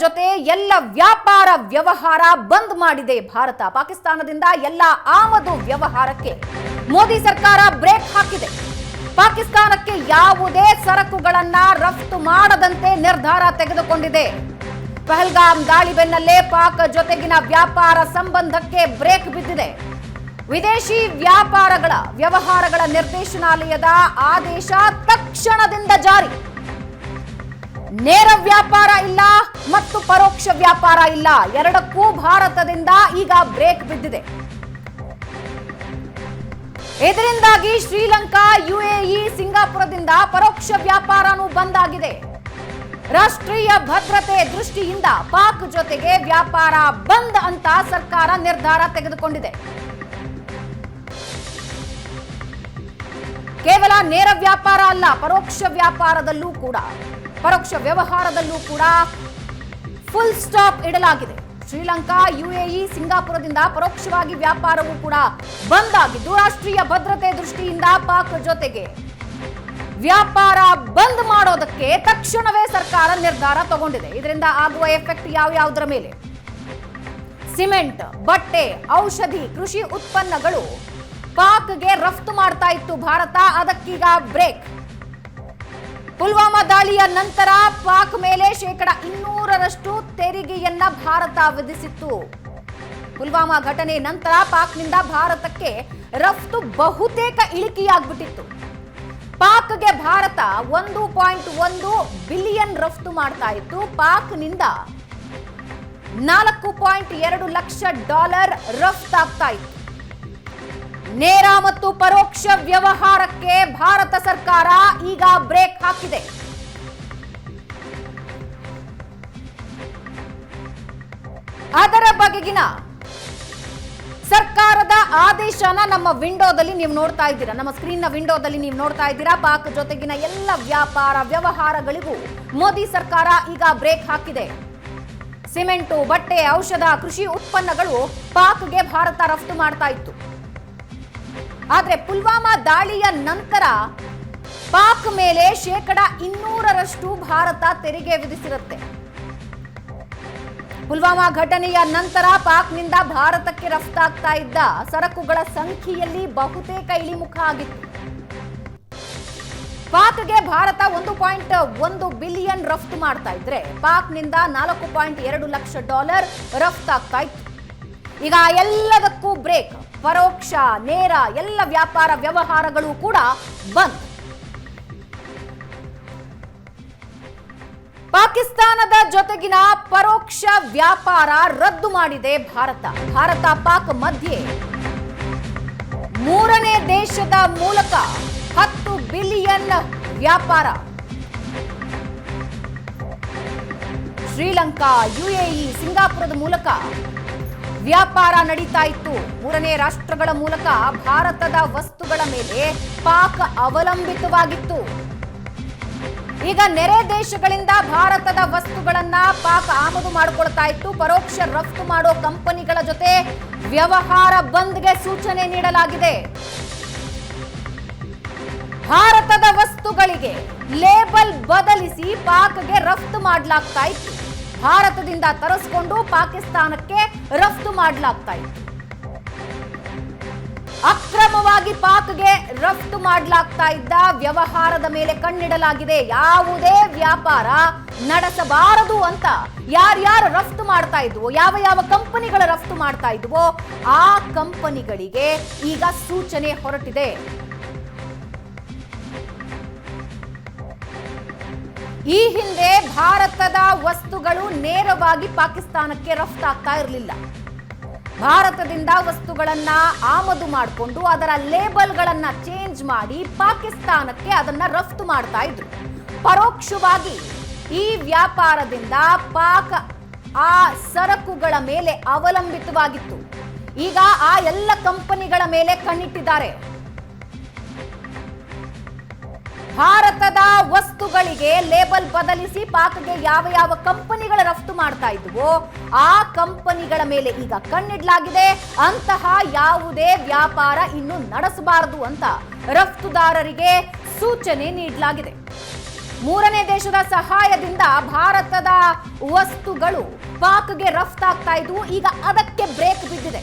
ಜೊತೆ ಎಲ್ಲ ವ್ಯಾಪಾರ ವ್ಯವಹಾರ ಬಂದ್ ಮಾಡಿದೆ ಭಾರತ. ಪಾಕಿಸ್ತಾನದಿಂದ ಎಲ್ಲ ಆಮದು ವ್ಯವಹಾರಕ್ಕೆ ಮೋದಿ ಸರ್ಕಾರ ಬ್ರೇಕ್ ಹಾಕಿದೆ. ಪಾಕಿಸ್ತಾನಕ್ಕೆ ಯಾವುದೇ ಸರಕುಗಳನ್ನ ರಫ್ತು ಮಾಡದಂತೆ ನಿರ್ಧಾರ ತೆಗೆದುಕೊಂಡಿದೆ. ಪಹಲ್ಗಾಮ್ ದಾಳಿ ಬೆನ್ನಲ್ಲೇ ಪಾಕ್ ಜೊತೆಗಿನ ವ್ಯಾಪಾರ ಸಂಬಂಧಕ್ಕೆ ಬ್ರೇಕ್ ಬಿದ್ದಿದೆ. ವಿದೇಶಿ ವ್ಯಾಪಾರಗಳ ವ್ಯವಹಾರಗಳ ನಿರ್ದೇಶನಾಲಯದ ಆದೇಶ ತಕ್ಷಣದಿಂದ ಜಾರಿ. ನೇರ ವ್ಯಾಪಾರ ಇಲ್ಲ ಮತ್ತು ಪರೋಕ್ಷ ವ್ಯಾಪಾರ ಇಲ್ಲ. ಎರಡಕ್ಕೂ ಭಾರತದಿಂದ ಈಗ ಬ್ರೇಕ್ ಬಿದ್ದಿದೆ. ಇದರಿಂದಾಗಿ ಶ್ರೀಲಂಕಾ, ಯುಎಇ, ಸಿಂಗಾಪುರದಿಂದ ಪರೋಕ್ಷ ವ್ಯಾಪಾರನೂ ಬಂದ್ ಆಗಿದೆ ರಾಷ್ಟ್ರೀಯ ಭದ್ರತೆ ದೃಷ್ಟಿಯಿಂದ ಪಾಕ್ ಜೊತೆಗೆ ವ್ಯಾಪಾರ ಬಂದ್ ಅಂತ ಸರ್ಕಾರ ನಿರ್ಧಾರ ತೆಗೆದುಕೊಂಡಿದೆ. ಕೇವಲ ನೇರ ವ್ಯಾಪಾರ ಅಲ್ಲ, ಪರೋಕ್ಷ ವ್ಯಾಪಾರದಲ್ಲೂ ಕೂಡ. ಪರೋಕ್ಷ ವ್ಯವಹಾರದಲ್ಲೂ ಕೂಡ ಫುಲ್ ಸ್ಟಾಪ್ ಇಡಲಾಗಿದೆ. ಶ್ರೀಲಂಕಾ, ಯುಎಇ, ಸಿಂಗಾಪುರದಿಂದ ಪರೋಕ್ಷವಾಗಿ ವ್ಯಾಪಾರವೂ ಕೂಡ ಬಂದ್ ಆಗಿದ್ದು ರಾಷ್ಟ್ರೀಯ ಭದ್ರತೆ ದೃಷ್ಟಿಯಿಂದ ಪಾಕ್ ಜೊತೆಗೆ ವ್ಯಾಪಾರ ಬಂದ್ ಮಾಡೋದಕ್ಕೆ ತಕ್ಷಣವೇ ಸರ್ಕಾರ ನಿರ್ಧಾರ ತಗೊಂಡಿದೆ. ಇದರಿಂದ ಆಗುವ ಎಫೆಕ್ಟ್ ಯಾವ ಯಾವುದರ ಮೇಲೆ? ಸಿಮೆಂಟ್, ಬಟ್ಟೆ, ಔಷಧಿ, ಕೃಷಿ ಉತ್ಪನ್ನಗಳು ಪಾಕ್ಗೆ ರಫ್ತು ಮಾಡ್ತಾ ಇತ್ತು ಭಾರತ. ಅದಕ್ಕೀಗ ಬ್ರೇಕ್. ಪುಲ್ವಾಮಾ ದಾಳಿಯ ನಂತರ ಪಾಕ್ ಮೇಲೆ ಶೇಕಡ ಇನ್ನೂರರಷ್ಟು ತೆರಿಗೆಯನ್ನ ಭಾರತ ವಿಧಿಸಿತ್ತು. ಪುಲ್ವಾಮಾ ಘಟನೆ ನಂತರ ಪಾಕ್ನಿಂದ ಭಾರತಕ್ಕೆ ರಫ್ತು ಬಹುತೇಕ ಇಳಿಕೆಯಾಗ್ಬಿಟ್ಟಿತ್ತು. ಪಾಕ್ಗೆ ಭಾರತ ಒಂದು ಪಾಯಿಂಟ್ ಒಂದು ಬಿಲಿಯನ್ ರಫ್ತು ಮಾಡ್ತಾ ಇತ್ತು. ಪಾಕ್ನಿಂದ ನಾಲ್ಕು ಪಾಯಿಂಟ್ ಎರಡು ಲಕ್ಷ ಡಾಲರ್ ರಫ್ತಾಗ್ತಾ ಇತ್ತು. ನೇರ ಮತ್ತು ಪರೋಕ್ಷ ವ್ಯವಹಾರಕ್ಕೆ ಭಾರತ ಸರ್ಕಾರ ಈಗ ಬ್ರೇಕ್ ಹಾಕಿದೆ. ಅದರ ಬಗೆಗಿನ ಸರ್ಕಾರದ ಆದೇಶನ ನಮ್ಮ ವಿಂಡೋದಲ್ಲಿ ನೀವು ನೋಡ್ತಾ ಇದ್ದೀರಾ. ನಮ್ಮ ಸ್ಕ್ರೀನ್ನ ವಿಂಡೋದಲ್ಲಿ ನೀವು ನೋಡ್ತಾ ಇದ್ದೀರಾ. ಪಾಕ್ ಜೊತೆಗಿನ ಎಲ್ಲ ವ್ಯಾಪಾರ ವ್ಯವಹಾರಗಳಿಗೂ ಮೋದಿ ಸರ್ಕಾರ ಈಗ ಬ್ರೇಕ್ ಹಾಕಿದೆ. ಸಿಮೆಂಟು, ಬಟ್ಟೆ, ಔಷಧ, ಕೃಷಿ ಉತ್ಪನ್ನಗಳು ಪಾಕ್ಗೆ ಭಾರತ ರಫ್ತು ಮಾಡ್ತಾ ಇತ್ತು. ಆದ್ರೆ ಪುಲ್ವಾಮಾ ದಾಳಿಯ ನಂತರ ಪಾಕ್ ಮೇಲೆ ಶೇಕಡ ಇನ್ನೂರರಷ್ಟು ಭಾರತ ತೆರಿಗೆ ವಿಧಿಸಿರುತ್ತೆ. ಪುಲ್ವಾಮಾ ಘಟನೆಯ ನಂತರ ಪಾಕ್ನಿಂದ ಭಾರತಕ್ಕೆ ರಫ್ತಾಗ್ತಾ ಇದ್ದ ಸರಕುಗಳ ಸಂಖ್ಯೆಯಲ್ಲಿ ಬಹುತೇಕ ಇಳಿಮುಖ ಆಗಿತ್ತು. ಪಾಕ್ಗೆ ಭಾರತ ಒಂದು ಪಾಯಿಂಟ್ ಒಂದು ಬಿಲಿಯನ್ ರಫ್ತು ಮಾಡ್ತಾ ಇದ್ರೆ ಪಾಕ್ನಿಂದ ನಾಲ್ಕು ಪಾಯಿಂಟ್ ಎರಡು ಲಕ್ಷ ಡಾಲರ್ ರಫ್ತಾಗ್ತಾ ಇತ್ತು. ಈಗ ಎಲ್ಲದಕ್ಕೂ ಬ್ರೇಕ್. ಪರೋಕ್ಷ, ನೇರ ಎಲ್ಲ ವ್ಯಾಪಾರ ವ್ಯವಹಾರಗಳು ಕೂಡ ಬಂದ್. ಪಾಕಿಸ್ತಾನದ ಜೊತೆಗಿನ ಪರೋಕ್ಷ ವ್ಯಾಪಾರ ರದ್ದು ಮಾಡಿದೆ ಭಾರತ. ಭಾರತ ಪಾಕ್ ಮಧ್ಯೆ. ಮೂರನೇ ದೇಶದ ಮೂಲಕ ಹತ್ತು ಬಿಲಿಯನ್ ವ್ಯಾಪಾರ. ಶ್ರೀಲಂಕಾ ಯುಎಇ ಸಿಂಗಾಪುರದ ಮೂಲಕ ವ್ಯಾಪಾರ ನಡೀತಾ ಇತ್ತು. ಮೂರನೇ ರಾಷ್ಟ್ರಗಳ ಮೂಲಕ ಭಾರತದ ವಸ್ತುಗಳ ಮೇಲೆ ಪಾಕ್ ಅವಲಂಬಿತವಾಗಿತ್ತು. ಈಗ ನೆರೆ ದೇಶಗಳಿಂದ ಭಾರತದ ವಸ್ತುಗಳನ್ನ ಪಾಕ್ ಆಮದು ಮಾಡಿಕೊಳ್ತಾ ಇತ್ತು. ಪರೋಕ್ಷ ರಫ್ತು ಮಾಡೋ ಕಂಪನಿಗಳ ಜೊತೆ ವ್ಯವಹಾರ ಬಂದ್ಗೆ ಸೂಚನೆ ನೀಡಲಾಗಿದೆ. ಭಾರತದ ವಸ್ತುಗಳಿಗೆ ಲೇಬಲ್ ಬದಲಿಸಿ ಪಾಕ್ಗೆ ರಫ್ತು ಮಾಡಲಾಗ್ತಾ ಇತ್ತು. ಭಾರತದಿಂದ ತರಿಸ್ಕೊಂಡು ಪಾಕಿಸ್ತಾನಕ್ಕೆ ರಫ್ತು ಮಾಡಲಾಗ್ತಾ ಇತ್ತು ಅಕ್ರಮವಾಗಿ ಪಾಕ್ಗೆ ರಫ್ತು ಮಾಡಲಾಗ್ತಾ ಇದ್ದ ವ್ಯವಹಾರದ ಮೇಲೆ ಕಣ್ಣಿಡಲಾಗಿದೆ. ಯಾವುದೇ ವ್ಯಾಪಾರ ನಡೆಸಬಾರದು ಅಂತ ಯಾರ್ಯಾರು ರಫ್ತು ಮಾಡ್ತಾ ಇದ್ವೋ, ಯಾವ ಯಾವ ಕಂಪನಿಗಳ ರಫ್ತು ಮಾಡ್ತಾ ಇದ್ವೋ, ಆ ಕಂಪನಿಗಳಿಗೆ ಈಗ ಸೂಚನೆ ಹೊರಟಿದೆ. ಈ ಹಿಂದೆ ಭಾರತದ ವಸ್ತುಗಳು ನೇರವಾಗಿ ಪಾಕಿಸ್ತಾನಕ್ಕೆ ರಫ್ತಾಗ್ತಾ ಇರಲಿಲ್ಲ. ಭಾರತದಿಂದ ವಸ್ತುಗಳನ್ನ ಆಮದು ಮಾಡಿಕೊಂಡು ಅದರ ಲೇಬಲ್ಗಳನ್ನ ಚೇಂಜ್ ಮಾಡಿ ಪಾಕಿಸ್ತಾನಕ್ಕೆ ಅದನ್ನ ರಫ್ತು ಮಾಡ್ತಾ ಇದ್ರು. ಪರೋಕ್ಷವಾಗಿ ಈ ವ್ಯಾಪಾರದಿಂದ ಪಾಕ ಆ ಸರಕುಗಳ ಮೇಲೆ ಅವಲಂಬಿತವಾಗಿತ್ತು. ಈಗ ಆ ಎಲ್ಲ ಕಂಪನಿಗಳ ಮೇಲೆ ಕಣ್ಣಿಟ್ಟಿದ್ದಾರೆ. ಭಾರತದ ವಸ್ತುಗಳಿಗೆ ಲೇಬಲ್ ಬದಲಿಸಿ ಪಾಕ್ಗೆ ಯಾವ ಯಾವ ಕಂಪನಿಗಳ ರಫ್ತು ಮಾಡ್ತಾ ಇದ್ವೋ, ಆ ಕಂಪನಿಗಳ ಮೇಲೆ ಈಗ ಕಣ್ಣಿಡ್ಲಾಗಿದೆ. ಅಂತಹ ಯಾವುದೇ ವ್ಯಾಪಾರ ಇನ್ನು ನಡೆಸಬಾರದು ಅಂತ ರಫ್ತುದಾರರಿಗೆ ಸೂಚನೆ ನೀಡಲಾಗಿದೆ. ಮೂರನೇ ದೇಶದ ಸಹಾಯದಿಂದ ಭಾರತದ ವಸ್ತುಗಳು ಪಾಕ್ಗೆ ರಫ್ತಾಗ್ತಾ ಇದ್ವು. ಈಗ ಅದಕ್ಕೆ ಬ್ರೇಕ್ ಬಿದ್ದಿದೆ.